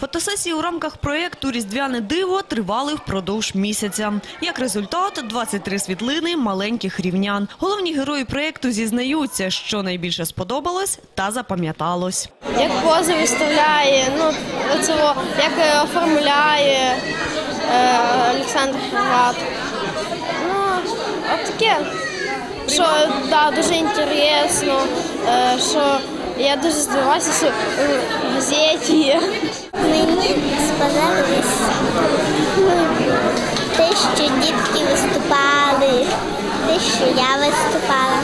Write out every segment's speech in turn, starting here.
Фотосесії у рамках проєкту Різдвяне диво тривали впродовж місяця. Як результат, 23 світлини маленьких рівнян. Головні герої проєкту зізнаються, що найбільше сподобалось та запам'яталось. як пози виставляє, ну оцього, як е, оформляє е, Олександр Храт. Ну, от таке, що да, дуже інтересно, е, що я дуже здивувалася, що е, в газеті є. Мені сподобалось ну, те, що дітки виступали, те, що я виступала.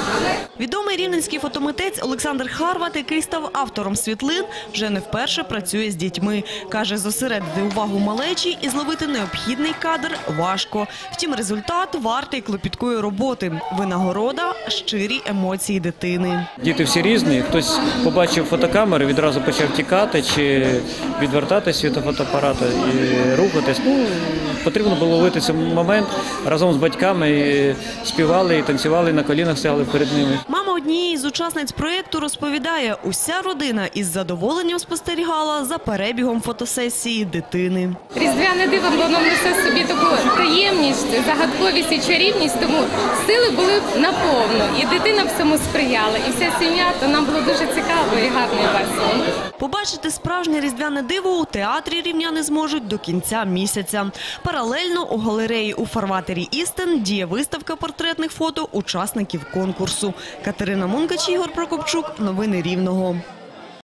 Відомий рівненський фотомитець Олександр Харват, який став автором світлин, вже не вперше працює з дітьми. Каже, зосередити увагу малечі і зловити необхідний кадр важко. Втім, результат вартий клопіткої роботи. Винагорода – щирі емоції дитини. Діти всі різні. Хтось побачив фотокамери, відразу почав тікати чи відвертатись від фотоапарата і рухатись. Ну, потрібно було ловити цей момент разом з батьками. Співали і танцювали на колінах, стояли перед ними. Vamos однієї з учасниць проєкту розповідає, уся родина із задоволенням спостерігала за перебігом фотосесії дитини. Різдвяне диво воно несе в собі таку таємність, загадковість і чарівність, тому сили були наповну, і дитина всьому сприяла, і вся сім'я, то нам було дуже цікаво і гарно і весело. Побачити справжнє різдвяне диво у театрі рівняни зможуть до кінця місяця. Паралельно у галереї у фарватері Істен діє виставка портретних фото учасників конкурсу. Катерина Мункач, Ігор Прокопчук. Новини Рівного.